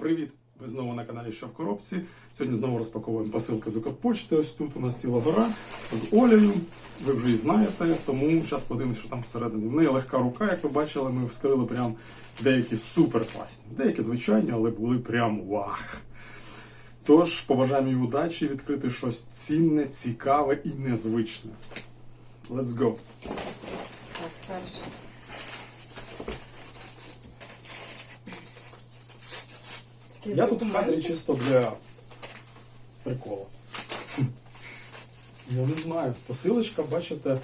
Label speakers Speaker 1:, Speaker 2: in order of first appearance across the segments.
Speaker 1: Привіт! Ви знову на каналі Що в коробці. Сьогодні знову розпаковуємо посилки з Укрпочти. Ось тут у нас ціла гора з Олею. Ви вже її знаєте, тому зараз подивимося, що там всередині. В неї легка рука, як ви бачили, ми вскрили прям деякі супер класні. Деякі звичайні, але були прям вах. Тож побажаємо їй удачі відкрити щось цінне, цікаве і незвичне. Let's go!
Speaker 2: Так, перше. Якісь
Speaker 1: Я тут в
Speaker 2: документи.
Speaker 1: кадрі чисто для прикола. Я не знаю. Посилочка, бачите,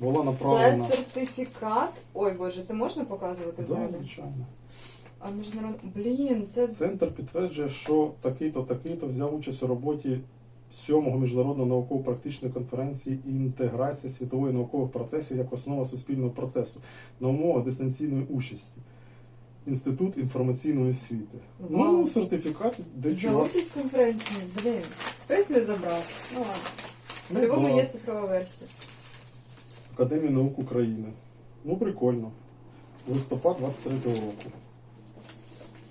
Speaker 1: була
Speaker 2: Це
Speaker 1: направлена.
Speaker 2: сертифікат. Ой Боже, це можна показувати
Speaker 1: Да,
Speaker 2: взагалі?
Speaker 1: звичайно.
Speaker 2: А міжнародний. Блін, це
Speaker 1: Центр підтверджує, що такий-то, такий-то взяв участь у роботі сьомого міжнародної науково-практичної конференції інтеграція світової наукових процесів як основа суспільного процесу на умовах дистанційної участі. Інститут інформаційної освіти. Ну,
Speaker 2: Вау.
Speaker 1: сертифікат де чувак.
Speaker 2: участь конференції. Блін. Хтось не забрав. Ну ладно.
Speaker 1: Ну,
Speaker 2: По-любому
Speaker 1: да.
Speaker 2: є цифрова версія.
Speaker 1: Академії наук України. Ну, прикольно. Листопад 23-го року.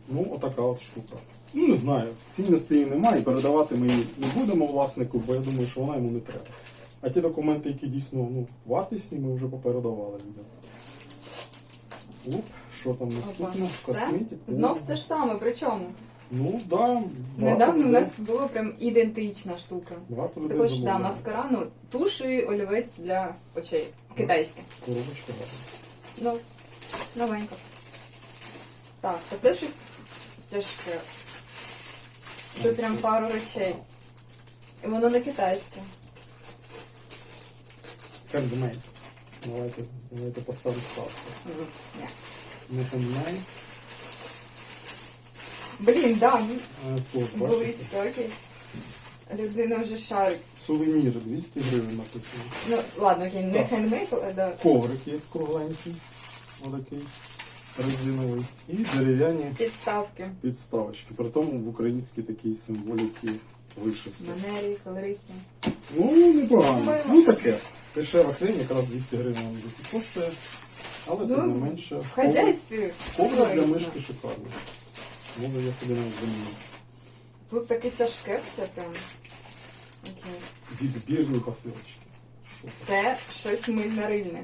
Speaker 1: Ну, отака от штука. Ну, не знаю. Цінності її немає, і передавати ми її не будемо власнику, бо я думаю, що вона йому не треба. А ті документи, які дійсно ну, вартісні, ми вже попередавали людям. Оп, що там наступне?
Speaker 2: Це
Speaker 1: Косметик.
Speaker 2: знов те ж саме, причому.
Speaker 1: Ну, да.
Speaker 2: Недавно у нас була прям ідентична штука.
Speaker 1: Багато людей
Speaker 2: також да,
Speaker 1: замовляє.
Speaker 2: маскара, ну, туш і олівець для очей. Китайське.
Speaker 1: Коробочка.
Speaker 2: Ну, новенько. Так, то це щось тяжке. Це прям пару речей. І воно не китайське.
Speaker 1: Handmade. Давайте, давайте поставимо ставку.
Speaker 2: Ні.
Speaker 1: Не handmade.
Speaker 2: Блін, да,
Speaker 1: А, бачите?
Speaker 2: близько, окей. Людина вже шарить.
Speaker 1: Сувенір 200 гривень написано.
Speaker 2: Ну, ладно, окей, не
Speaker 1: Так.
Speaker 2: хендмейд, але да.
Speaker 1: Коврик є кругленький, отакий резиновий. І дерев'яні
Speaker 2: Підставки.
Speaker 1: підставочки. При тому в українській такій символіки вишивки.
Speaker 2: Манері, колориті.
Speaker 1: Ну, непогано. Ну таке. Дешева хрень, якраз 200 гривень вам десь коштує. Але тим
Speaker 2: Ну,
Speaker 1: не менше.
Speaker 2: В хазяйстві
Speaker 1: Коврик для мишки шикарний. Може я собі навіть заміню.
Speaker 2: Тут таке тяжке все прям. Окей.
Speaker 1: Відбірні посилочки. Що це?
Speaker 2: Це щось мильно-рильне.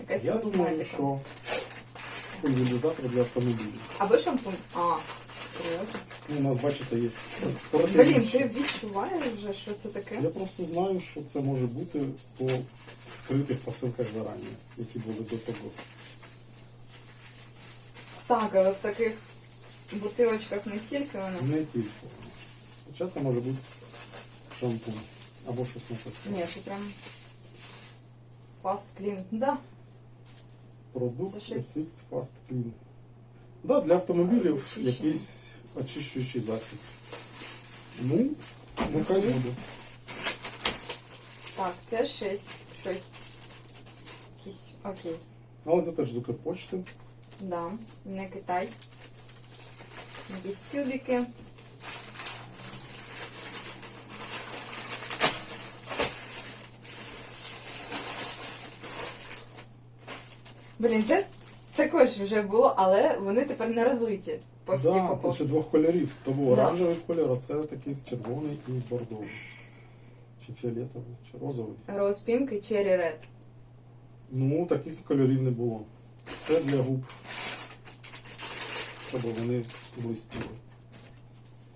Speaker 2: Якась
Speaker 1: Я думаю,
Speaker 2: косметика.
Speaker 1: що для автомобілів.
Speaker 2: Або шампунь. А,
Speaker 1: у нас, бачите, є
Speaker 2: Блін, ти відчуваєш вже, що це таке?
Speaker 1: Я просто знаю, що це може бути по скритих посилках зарані, які були до того.
Speaker 2: Так, але в таких бутилочках не тільки воно.
Speaker 1: Не тільки. Хоча це може бути шампунь або щось написано.
Speaker 2: Ні, це прям fast clean. Да.
Speaker 1: Продукт
Speaker 2: Це щось-
Speaker 1: Fast Clean. Да, для автомобілів якийсь очищуючий засіб. Ну, нехай буде.
Speaker 2: Так, це щось, щось. Якісь. Окей.
Speaker 1: Але це теж з Укрпочти.
Speaker 2: Да, не Китай. Якісь тюбики. Блін, це також вже було, але вони тепер не розлиті по всій
Speaker 1: Да, це ще двох кольорів. То був
Speaker 2: Да.
Speaker 1: оранжевий кольор, а це такий червоний і бордовий. Чи фіолетовий, чи розовий.
Speaker 2: Rose Pink і Cherry Red.
Speaker 1: Ну, таких кольорів не було. Це для губ. Щоб вони блистіли.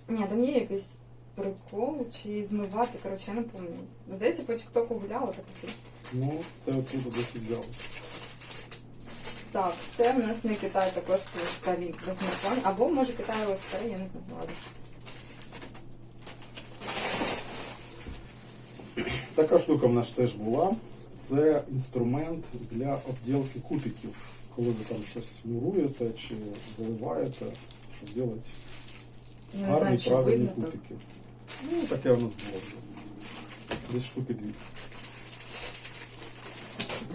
Speaker 2: Ні, там є якийсь прикол, чи змивати, коротше, я не пам'ятаю. Здається, по тіктоку гуляла таке.
Speaker 1: Ну, це отсюди досі взяли.
Speaker 2: Так, це в нас не Китай, також взагалі розміркування. Або може Китай старий, я не знаю.
Speaker 1: Така штука в нас теж була. Це інструмент для обділки кутиків. Коли ви там щось муруєте чи заливаєте, щоб робити гарні правильні кутики. Ну, таке у нас було вже. Десь штуки дві.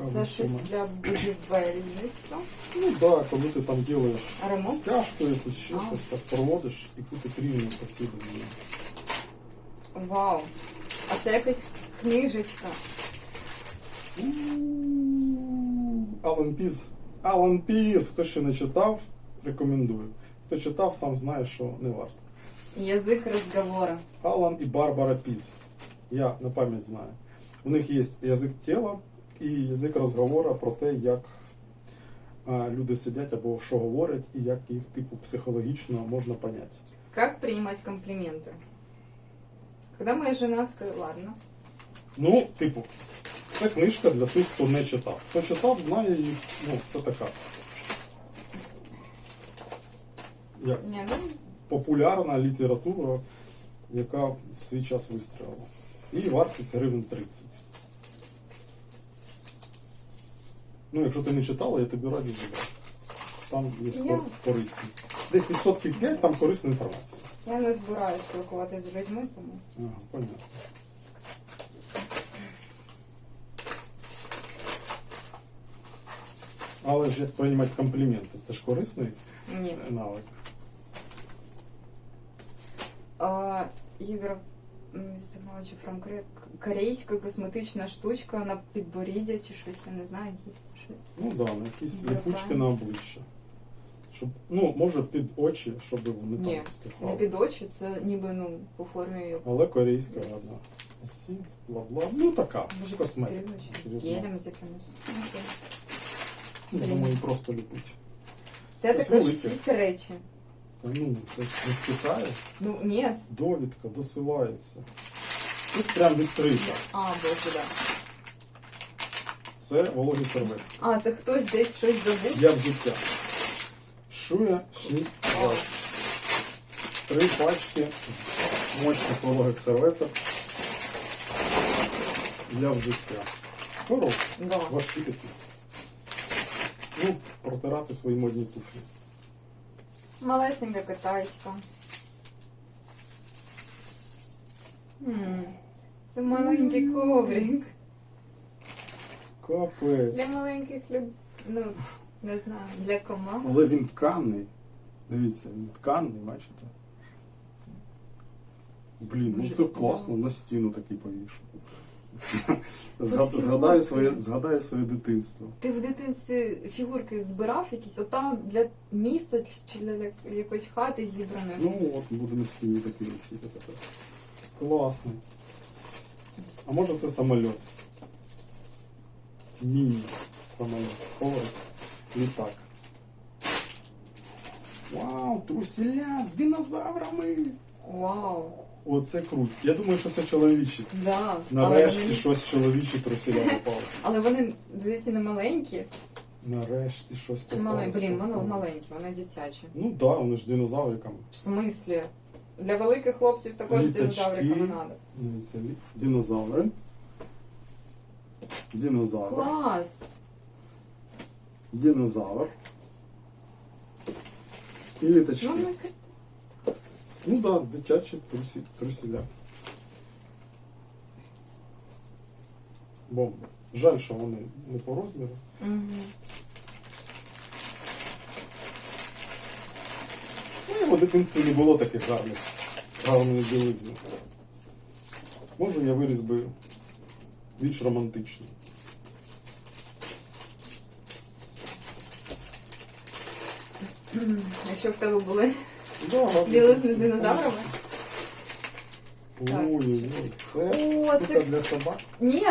Speaker 2: Це щось для будівельництва.
Speaker 1: Ну так, да, коли ти там робиш
Speaker 2: Ремонт?
Speaker 1: стяжку якусь ще
Speaker 2: А.
Speaker 1: щось, так проводиш і кутик рівно по всій довжині.
Speaker 2: Вау. А це якась книжечка.
Speaker 1: Алан Піз. Алан Піз, хто ще не читав, рекомендую. Хто читав, сам знає, що не варто.
Speaker 2: Язик розговора.
Speaker 1: Алан і Барбара Піз. Я на пам'ять знаю. У них є язик тіла і язик розговору про те, як люди сидять або що говорять, і як їх типу психологічно можна поняти.
Speaker 2: Как принимать комплименты? Когда моя жена сказала, ладно,
Speaker 1: Ну, типу, це книжка для тих, хто не читав. Хто читав, знає її. Ну, це така. Як
Speaker 2: не, ну,
Speaker 1: популярна література, яка в свій час вистрілила. І вартість гривень 30. Ну, якщо ти не читала, я тобі раді забрати. Там є
Speaker 2: Я-
Speaker 1: кор- корисні. Десь відсотків 5 там корисна інформація.
Speaker 2: я не збираюсь спілкуватися з людьми, тому.
Speaker 1: Ага, понятно. Але ж як приймати компліменти, це ж корисний
Speaker 2: Ні.
Speaker 1: навик.
Speaker 2: А, Ігор з Technology. Корейська косметична штучка на підборіддя чи щось, я не знаю. які- що-
Speaker 1: Ну да, на якісь
Speaker 2: Для
Speaker 1: липучки на обличчя. Щоб, ну, може під очі, щоб вони
Speaker 2: Ні,
Speaker 1: там стихали.
Speaker 2: Не під очі, це ніби ну, по формі
Speaker 1: Але корейська ладно. Сіт, бла-бла. Ну така.
Speaker 2: може
Speaker 1: косметика.
Speaker 2: з гелем з якимось. Ну.
Speaker 1: Ну. Думаю, просто ліпить.
Speaker 2: Це також якісь речі.
Speaker 1: Ну, це ж не з Китаю.
Speaker 2: Ну, ні.
Speaker 1: Довідка досилається. Тут прям відкрита.
Speaker 2: А, боже, да.
Speaker 1: Це вологі серветки.
Speaker 2: А, це хтось десь щось забув.
Speaker 1: Для взуття. Шуя Раз. Три пачки мощних вологих серветок для взуття. Хороші.
Speaker 2: Да.
Speaker 1: Важкі такі. Ну, протирати свої модні туфлі.
Speaker 2: Малесенька китайська. М, Це маленький коврик.
Speaker 1: Капець.
Speaker 2: Для маленьких людей. Ну, не знаю, для команд.
Speaker 1: Але він тканий. Дивіться, він тканий, бачите? Блін, ну це класно, на стіну такий повішу. Згадаю своє, згадаю своє дитинство.
Speaker 2: Ти в дитинстві фігурки збирав якісь, от там для міста чи для якоїсь хати зібраної.
Speaker 1: Ну от буде на стіні висіти тепер. Класно. А може це самоліт? Міні самоліт. Коврик. Літак. Вау, труселя з динозаврами!
Speaker 2: Вау.
Speaker 1: Оце круто. Я думаю, що це чоловічі.
Speaker 2: Да. Але
Speaker 1: Нарешті
Speaker 2: вони,
Speaker 1: щось чоловічі труселя попало.
Speaker 2: але вони, здається, не маленькі.
Speaker 1: Нарешті щось
Speaker 2: Чи
Speaker 1: попало.
Speaker 2: маленькі? Блін, вони маленькі, вони дитячі.
Speaker 1: Ну так, да, вони ж динозавриками.
Speaker 2: В смислі? Для великих хлопців також
Speaker 1: Літачки.
Speaker 2: динозавриками треба.
Speaker 1: Ні, це лі- динозаври. Динозавр.
Speaker 2: Клас!
Speaker 1: Динозавр. І літачки.
Speaker 2: Ну,
Speaker 1: Ну,
Speaker 2: ну,
Speaker 1: так, да, дитячі трусі, трусіля. Бомба. Жаль, що вони не по розміру.
Speaker 2: Мгм.
Speaker 1: Ну, в дитинстві не було таких гарних, гарної білизни. Може, я виріс би більш романтичний.
Speaker 2: Якщо в тебе були Білизни з динозаврами?
Speaker 1: Ой-ой-ой, це
Speaker 2: О,
Speaker 1: штука
Speaker 2: це
Speaker 1: для собак.
Speaker 2: ні,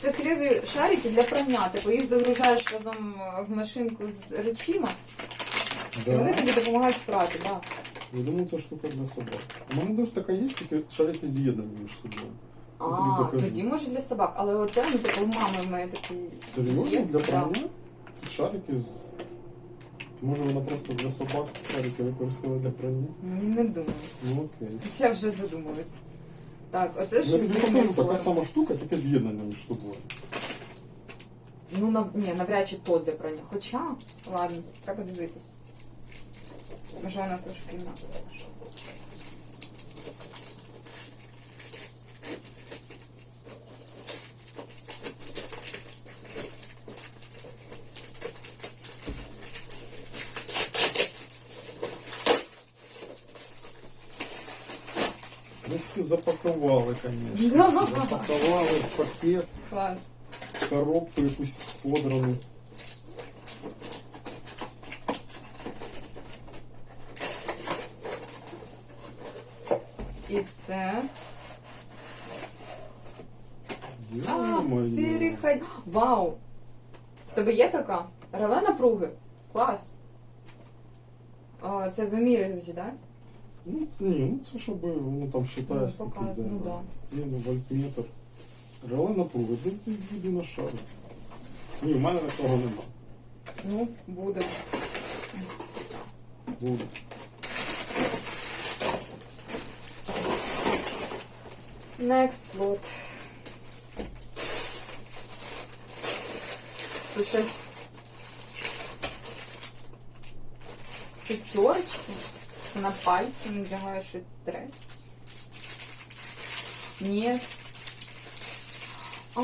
Speaker 2: це кльові шарики для прання. Типу їх загружаєш разом в машинку з речима, і вони
Speaker 1: Да.
Speaker 2: тобі допомагають прати, да.
Speaker 1: Я думаю, це штука для собак. У мене теж така є, тільки шарики з'єднані між собою. Я тобі
Speaker 2: А,
Speaker 1: покажу.
Speaker 2: тоді може для собак, але оце ну типу у мами в мене такий.
Speaker 1: Серйозно? Для
Speaker 2: Да.
Speaker 1: прання? Шарики з. Може вона просто для собак шарики використовує для прання?
Speaker 2: Ні, не думаю.
Speaker 1: Ну окей.
Speaker 2: Я вже задумалась. Так, оце ж.
Speaker 1: Я
Speaker 2: щось
Speaker 1: тобі покажу, така сама штука, тільки з'єднана між собою.
Speaker 2: Ну, нав... ні, навряд чи то для прання. Хоча, ладно, треба дивитись. Може вона трошки інакше.
Speaker 1: Ну, все, запаковали, конечно.
Speaker 2: Ну.
Speaker 1: Запаковали в пакет.
Speaker 2: Клас.
Speaker 1: Коробку пусть подрану.
Speaker 2: І це. А, переход. Вау! В тебе є така? Реле напруги? Клас. О, це вимірювачі, так? Да?
Speaker 1: Ну, ні, ну це щоб воно там считає,
Speaker 2: Ну, показує, ну да.
Speaker 1: Є ну, вольтметр. Реле напруги, де йди на шару. Ні, в мене такого нема.
Speaker 2: Ну, буде.
Speaker 1: Буде.
Speaker 2: Next lot. Тут щось. П'ятерочки. На пальці надягаєш і тре. Ні. А,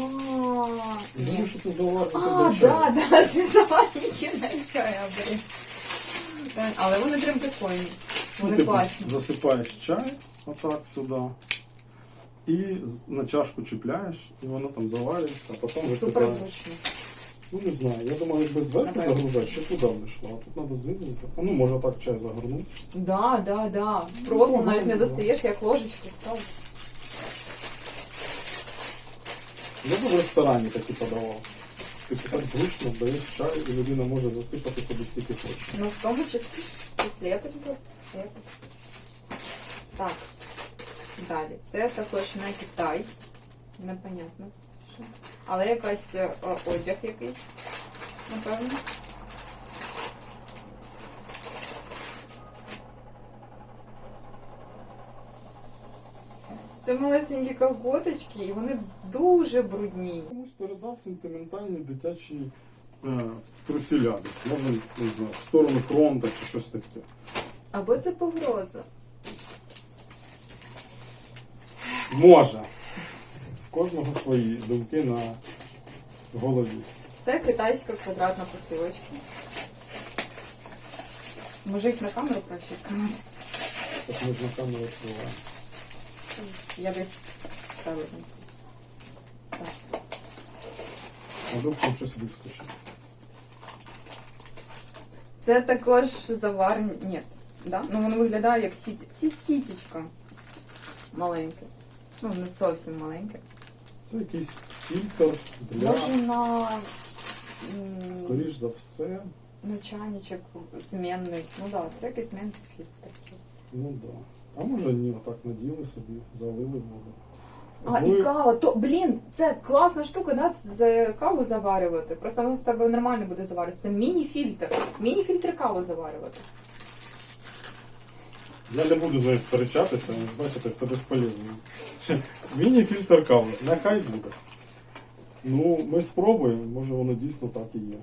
Speaker 2: ні.
Speaker 1: що ти заварити
Speaker 2: А, да, да, це заварники налякає, блін. Але вони прям прикольні. Вони
Speaker 1: Ну, типу,
Speaker 2: класні.
Speaker 1: засипаєш чай отак сюди. І на чашку чіпляєш, і воно там заварюється, а потім
Speaker 2: супер
Speaker 1: висипаєш.
Speaker 2: зручно.
Speaker 1: Ну не знаю, я думаю, якби зверху загружати, ще туди б не йшло. А тут треба знизу. А ну може так чай загорнути.
Speaker 2: Да, да, да. Просто
Speaker 1: Ну,
Speaker 2: навіть не достаєш, як ложечку. Так.
Speaker 1: Я б в ресторані такі подавав. Типу так зручно, даєш чай, і людина може засипати собі стільки хоче.
Speaker 2: Ну, в тому числі, я потім Так. Далі. Це також не Китай. Непонятно. Але якась е, о, одяг якийсь, напевно. Це малесенькі колготочки, і вони дуже брудні.
Speaker 1: Комусь передав сентиментальні дитячі е, труселя. десь. Може, не знаю, в сторону фронту чи щось таке.
Speaker 2: Або це погроза.
Speaker 1: Може. В кожного свої думки на голові.
Speaker 2: Це китайська квадратна посилочка. Може їх на камеру краще відкривати?
Speaker 1: Так ми ж на камеру відкриваємо.
Speaker 2: Я десь все видно. Так.
Speaker 1: А вдруг там щось вискочить.
Speaker 2: Це також заварні. Ні. Да? Ну воно виглядає як сіті. Це сітічка маленьке. Ну, не зовсім маленьке.
Speaker 1: Це якийсь фільтр для,
Speaker 2: Може на м,
Speaker 1: скоріш за все,
Speaker 2: на чайничок змінний. Ну так, да, це якийсь змінний фільтр.
Speaker 1: ну да. А може ні, отак наділи собі, залили воду.
Speaker 2: А,
Speaker 1: Ви-
Speaker 2: і кава, то, блін, це класна штука, да, з каву заварювати. Просто воно в тебе нормально буде заварюватися. Це міні-фільтр. Міні-фільтр каву заварювати.
Speaker 1: Я не буду з нею сперечатися, бачите, це безполезно. Міні-фільтр кави, нехай буде. Ну, ми спробуємо, може воно дійсно так і є.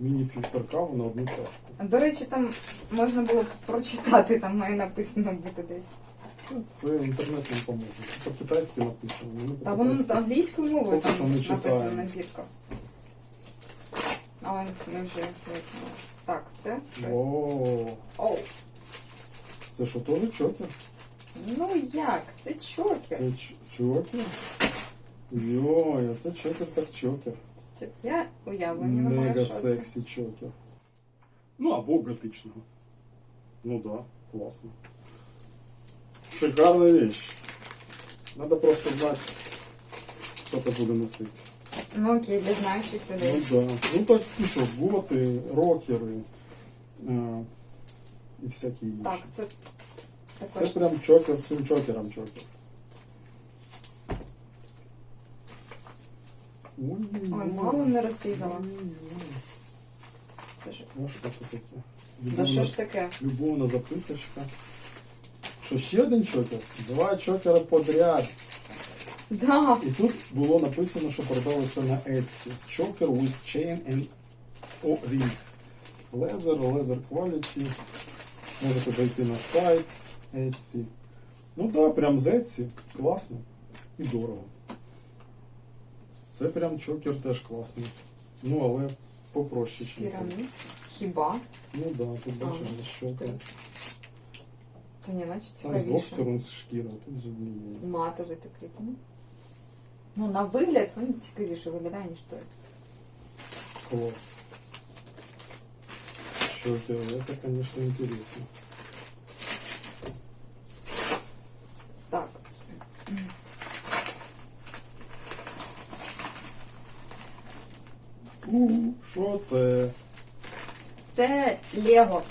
Speaker 1: Міні-фільтр кави на одну чашку.
Speaker 2: До речі, там можна було б прочитати, там має написано бути десь.
Speaker 1: Ну, Це інтернет нам поможе. Це по-китайськи написано.
Speaker 2: Та воно
Speaker 1: по-китайськи.
Speaker 2: англійською мовою
Speaker 1: Поки що
Speaker 2: там
Speaker 1: не
Speaker 2: написано
Speaker 1: читаємо.
Speaker 2: на бірках. Ми вже. Так, це.
Speaker 1: О,
Speaker 2: Оу.
Speaker 1: Це що, теж чокер?
Speaker 2: Ну як? Це чокер.
Speaker 1: Це ч- чокер? Йой, а це чокер так чокер.
Speaker 2: Я уявлення не маю,
Speaker 1: Мега
Speaker 2: що це.
Speaker 1: сексі чокер. Ну, або готичного. Ну да, класно. Шикарна вещь. Надо просто знати, хто це буде носити.
Speaker 2: Ну окей, для знаючих
Speaker 1: Ну
Speaker 2: людей.
Speaker 1: да. Ну так і що, боти, рокери е, і всякі інші.
Speaker 2: Так, це
Speaker 1: Це прям чокер всім чокерам чокер. Ой,
Speaker 2: мало не розрізала. Це ж-
Speaker 1: Ну що це таке?
Speaker 2: Да
Speaker 1: Любовна,
Speaker 2: що ж таке?
Speaker 1: любовна записочка. Що ще один чокер? Два чокера подряд.
Speaker 2: Да.
Speaker 1: І тут було написано, що продавиться на Etsy. Choker with chain and O-ring. Leather, leather quality. Можете зайти на сайт Etsy. Ну так, да, прям з Etsy. Класно. І дорого. Це прям чокер теж класний. Ну, але попроще, ніж.
Speaker 2: Пірамід. Хіба?
Speaker 1: Ну так, да, тут бачиш
Speaker 2: А,
Speaker 1: що там.
Speaker 2: Та ні, наче
Speaker 1: Там з двох
Speaker 2: цікавіше.
Speaker 1: сторон шкіра, а тут з однієї.
Speaker 2: Матовий такий. Ну, ну на вигляд він цікавіше виглядає, ніж той.
Speaker 1: Класс шокера. Это, конечно, интересно.
Speaker 2: Так.
Speaker 1: Ну, у що це?
Speaker 2: Це Лего.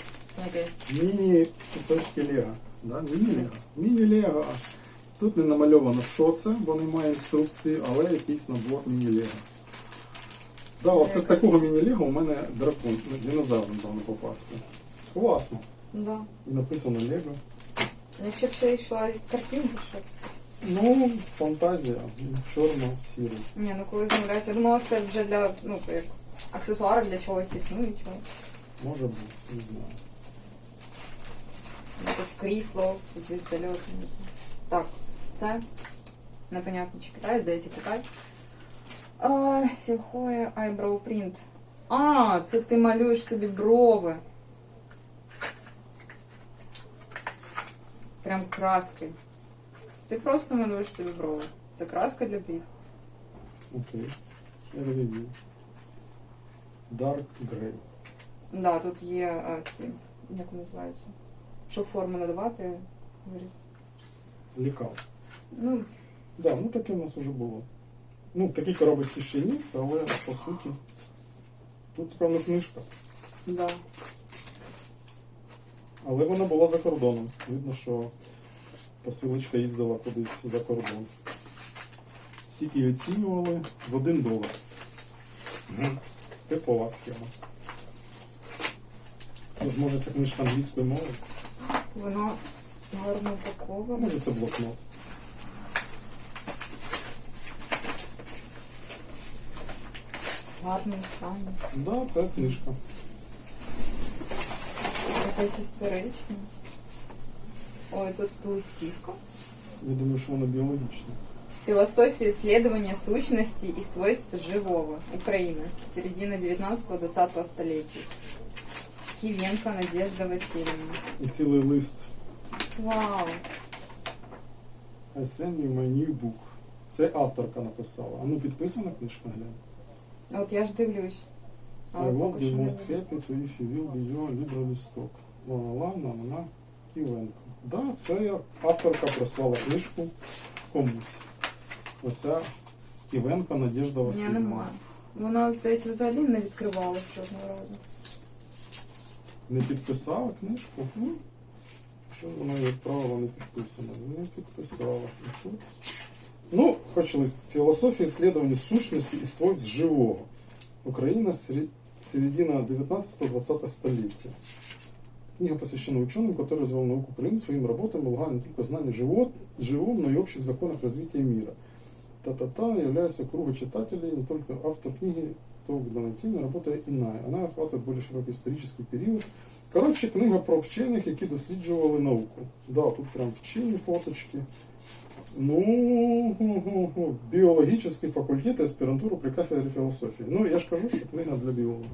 Speaker 1: Міні-кусочки Лего. Да? Міні-Лего. Міні-Лего. Тут не намальовано, що це, бо немає інструкції, але якийсь набор міні-Лего. Да,
Speaker 2: Це
Speaker 1: оце з такого міні Лего у мене дракон, ну, динозавр недавно попався. Класно.
Speaker 2: Да.
Speaker 1: І написано Лего.
Speaker 2: Якщо б ще йшла картинка, що це?
Speaker 1: Ну, фантазія, чорно-сірий.
Speaker 2: Ні, ну коли замовляють, я думала, це вже для, ну, як аксесуари для чогось існуючого.
Speaker 1: Може бути, не знаю.
Speaker 2: Якесь крісло, звіздольот, не знаю. Так, це непонятно, чи Китай, здається, Китай. А, Фіхоє Eyebrow Print. А, це ти малюєш собі брови. Прям краски. Це ти просто малюєш собі брови. Це краска для брів.
Speaker 1: Окей. Я рев'ю. Dark Grey.
Speaker 2: Да, тут є а, ці, як вони називаються? Щоб форму надавати, виріз.
Speaker 1: Лікав.
Speaker 2: Ну,
Speaker 1: Да, ну таке в нас вже було. Ну, в такій коробочці ще є, але по суті. Тут певно книжка.
Speaker 2: да.
Speaker 1: Але вона була за кордоном. Видно, що посилочка їздила кудись за кордон. Всіх її оцінювали в один долар. Мгм. Типова схема. Тож, може, це книжка англійської мови,
Speaker 2: Воно гарно
Speaker 1: а
Speaker 2: упаковано.
Speaker 1: може це блокнот.
Speaker 2: Гарний стан.
Speaker 1: Да, це книжка.
Speaker 2: Якась історична. Ой, тут листівка.
Speaker 1: Я думаю, що вона біологічна.
Speaker 2: Философия исследования сущности и свойств живого. Украина. С середины 19-20 столетий. Кивенко Надежда Васильевна.
Speaker 1: І цілий лист
Speaker 2: Вау.
Speaker 1: I send you my new book. Це авторка написала. А ну підписана книжка глянь.
Speaker 2: От я ж дивлюсь.
Speaker 1: I will be most happy to if you will be your libra листок. Ла-ла-ла, Ківенко. Да, це авторка прислала книжку комусь. Оця Ківенко Надежда
Speaker 2: Ні, немає. Вона, здається, взагалі не відкривалась жодного разу.
Speaker 1: Не підписала книжку?
Speaker 2: Ні?
Speaker 1: Що ж вона її відправила не підписана? Не підписала. І тут. Ну, хоч лист. Философия исследования сущности и свойств живого. Украина, сре- середина 19-20 столетия. Книга посвящена ученым, которые развивали науку Украины своими работами, полагая не только знания живот, живом, но и общих законах развития мира. Та-та-та является круга читателей, не только автор книги, то Гнатина, работа иная. Она охватывает более широкий исторический период. Коротше, книга про вчених, які досліджували науку. Да, тут прям вчені фоточки. Ну, біологічний факультет аспірантура при кафедрі філософії. Ну, я ж кажу, що книга для біолога.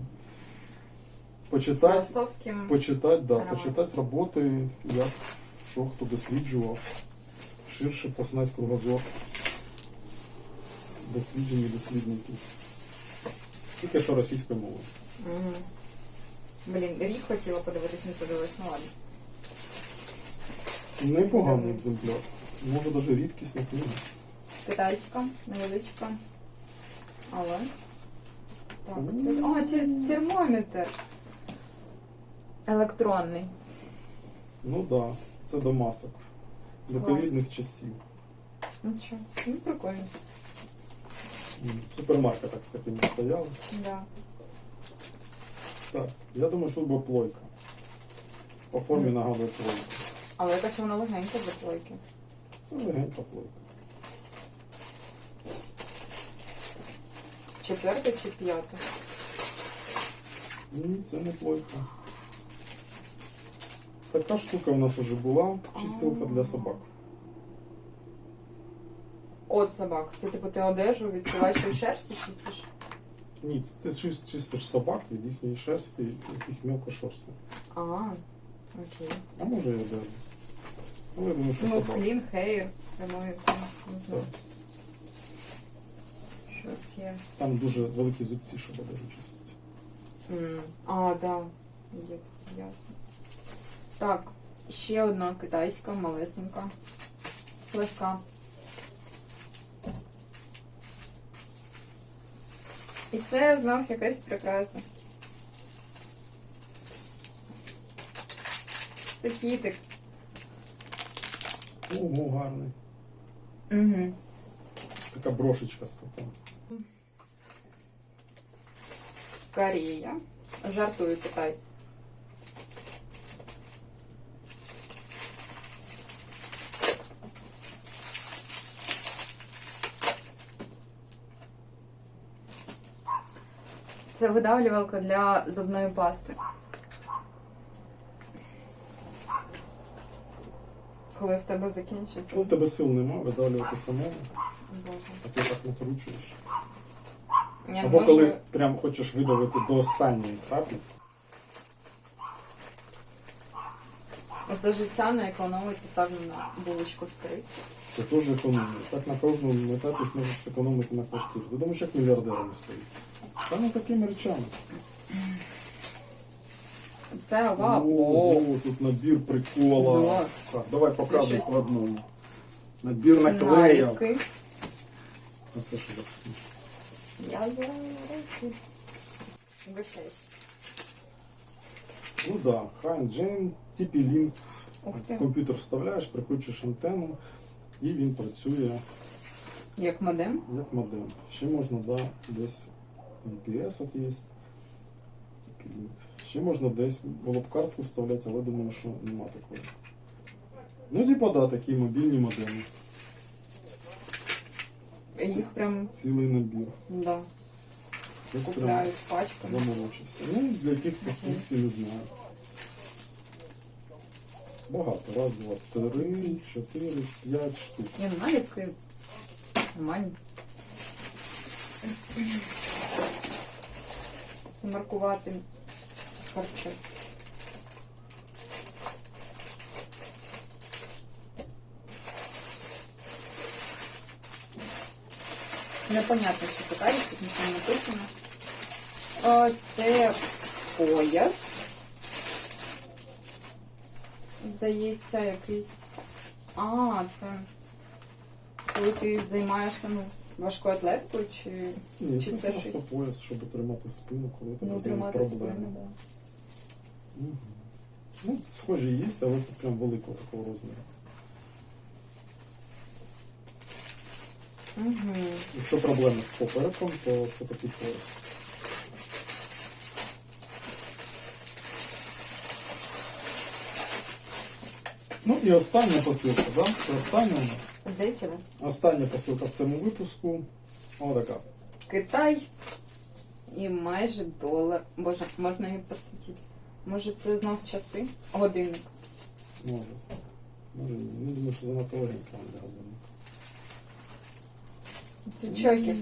Speaker 2: З
Speaker 1: Почитати,
Speaker 2: філософським.
Speaker 1: почитати, да,
Speaker 2: Роман.
Speaker 1: роботи, як що хто досліджував, ширше познати кругозор досліджень і дослідників. Тільки що російською мовою.
Speaker 2: Мгм. Блін, рік хотіла подивитись, не подивилась, ну ладно.
Speaker 1: Непоганий екземпляр. Може навіть рідкісна книга.
Speaker 2: Китайська, невеличка. Але. Так, це. О, це термометр. Електронний.
Speaker 1: Ну так, да, це до масок. До ковідних часів.
Speaker 2: Ну що, ну прикольно.
Speaker 1: М, В супермаркетах з такими стояли.
Speaker 2: Да.
Speaker 1: Так, я думаю, що буде плойка. По формі
Speaker 2: Мгм.
Speaker 1: нагадує плойку.
Speaker 2: Але якась вона легенька для плойки.
Speaker 1: Це легенька плойка.
Speaker 2: Четверта чи п'ята?
Speaker 1: Ні, це не плойка. Така штука в нас вже була. Чистилка для собак.
Speaker 2: От собак. Це типу ти одежу від собачої шерсті чистиш?
Speaker 1: Ні, це ти чис- чистиш собак від їхньої шерсті, яких мілкошерстних.
Speaker 2: А, окей.
Speaker 1: А може і одежу. Ну, я думаю, що
Speaker 2: Ну, собака. клін,
Speaker 1: хею,
Speaker 2: прямою там,
Speaker 1: Там дуже великі зубці, щоб одежу чистити.
Speaker 2: М, А, да. Є, таке, ясно. Так, ще одна китайська, малесенька. Легка. І це знов якась прикраса. Це кітик.
Speaker 1: Ого, гарний.
Speaker 2: Угу.
Speaker 1: Така брошечка з котом.
Speaker 2: Корея. Жартую, Китай. Це видавлювалка для зубної пасти. Коли в тебе закінчиться.
Speaker 1: Коли в тебе сил нема, видавлювати самому,
Speaker 2: Боже.
Speaker 1: а ти так накручуєш.
Speaker 2: Я
Speaker 1: Або
Speaker 2: можу-
Speaker 1: коли прям хочеш видавити до останньої краплі.
Speaker 2: За життя не економити так на булочку з кориці.
Speaker 1: Це теж економія. Так на кожному етапі зможеш зекономити на квартиру. Ти думаєш, як мільярдерами стоїть? Саме такими речами.
Speaker 2: Це вау.
Speaker 1: О, тут набір прикола.
Speaker 2: Да.
Speaker 1: Так, давай показуй
Speaker 2: щось-
Speaker 1: по одному. Набір
Speaker 2: Це
Speaker 1: наклеїв.
Speaker 2: наліпки.
Speaker 1: А це що таке?
Speaker 2: Я зараз.
Speaker 1: Ну да, Хайн Джейн, TP-Link.
Speaker 2: Ух
Speaker 1: В
Speaker 2: ти.
Speaker 1: комп'ютер вставляєш, прикручуєш антенну і він працює
Speaker 2: Як модем.
Speaker 1: як модем. Ще можна да, десь NPS от є. TP-Link. Ще можна десь було б картку вставляти, але думаю, що нема такого. Ну, типа, да, такі мобільні модеми.
Speaker 2: Їх прям
Speaker 1: Цілий набір.
Speaker 2: да,
Speaker 1: прям
Speaker 2: купляють пачками.
Speaker 1: заморочився. Ну, для яких функцій не знаю. Багато. Раз, два, три, чотири, п'ять штук.
Speaker 2: Ні, ну, наліпки нормальні. Це маркувати харчі. Непонятно, що питає, тут нічого не написано. О, це пояс. Здається, якийсь. А, це коли ти займаєшся ну, важкою атлеткою, чи
Speaker 1: Ні,
Speaker 2: Чи
Speaker 1: це,
Speaker 2: це щось?
Speaker 1: пояс, щоб тримати спину, коли тебе
Speaker 2: ну, тримати
Speaker 1: проблеми.
Speaker 2: спину. Да.
Speaker 1: Ну, схожі є, але це прям великого такого розміру.
Speaker 2: Угу.
Speaker 1: Якщо проблеми з попереком, то це такий пояс. Ну і остання посилка, да? Це остання у нас.
Speaker 2: Здається.
Speaker 1: Остання посилка в цьому випуску. О, така.
Speaker 2: Китай і майже долар. Боже, можна її посвітити. Може це знов часи? Годинник.
Speaker 1: Може. Може, ні. Ну, думаю, що занадто легенька вона для годинника.
Speaker 2: Це чокер.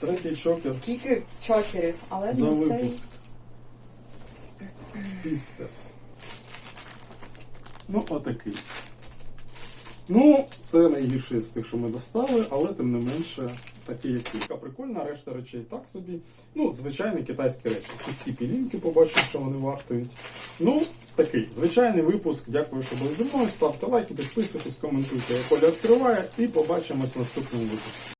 Speaker 1: Третій чокер
Speaker 2: Скільки чокерів, але
Speaker 1: за
Speaker 2: не цей.
Speaker 1: випуск. Пісцес. Ну, отакий. Ну, це найгірший з тих, що ми достали, але тим не менше такий який. Така прикольна, решта речей так собі. Ну, звичайні китайські речі. Пусті пілінки побачимо, що вони вартують. Ну, такий звичайний випуск. Дякую, що були зі мною. Ставте лайки, підписуйтесь, коментуйте, як Оля відкриває, і побачимось в наступному випуску.